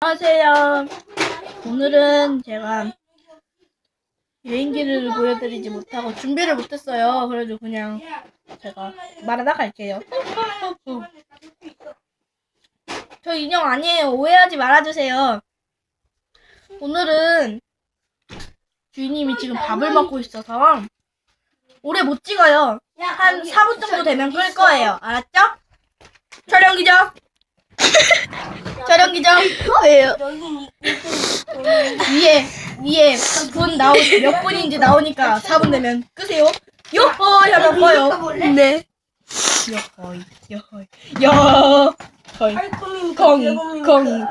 안녕하세요. 오늘은 제가 여행기를 보여드리지 못하고 준비를 못했어요. 그래도 그냥 제가 말하다 갈게요. 저 인형 아니에요. 오해하지 말아주세요. 오늘은 주인님이 지금 밥을 먹고 있어서 오래 못 찍어요. 한 4분 정도 되면 끌 거예요. 알았죠? 촬영 기정. 촬영 기정. 왜요? 위에 위에 분 나오 몇 분인지 나오니까 4분 되면 끄세요. 요허이 하면 꺼요. 네. 요허이 요허이 요허이 콩콩콩콩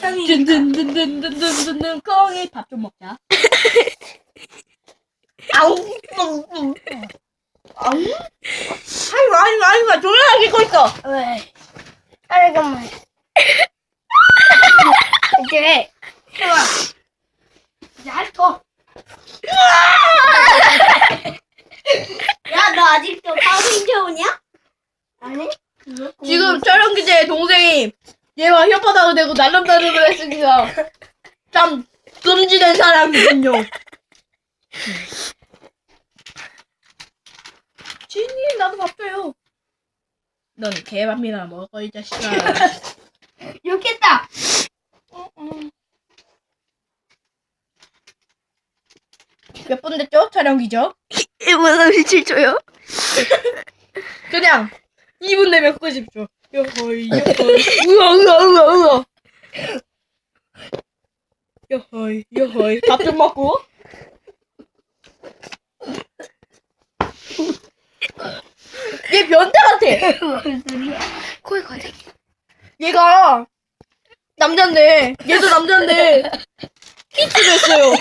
든든든든든든든 콩이 밥 좀 먹자. 아우 아우 아이고 아이고 아이고 조용하게 읽고 있어. 왜? 잠깐만. 이제 해봐. 이제 할 거. 야, 너 아직도 채우냐? 아니? 지금 촬영 기자의 동생이 얘와 혓바닥을 대고 날름다름을 했으니까 참 금지된 사람이군요. 지인이 나도 밥 줘요. 넌 개밥이나 먹어 이 자식아. 욕했다. 몇 분 됐죠? 촬영 기죠? 1분 37초요? 그냥 2분 내면 끄집죠. 여허이 여허이 우와 우와 우와 우와 여허이 여허이 밥 좀 먹고 얘 변태 같아 코에 과자. 얘가 남잔데 얘도 남잔데 키스 됐어요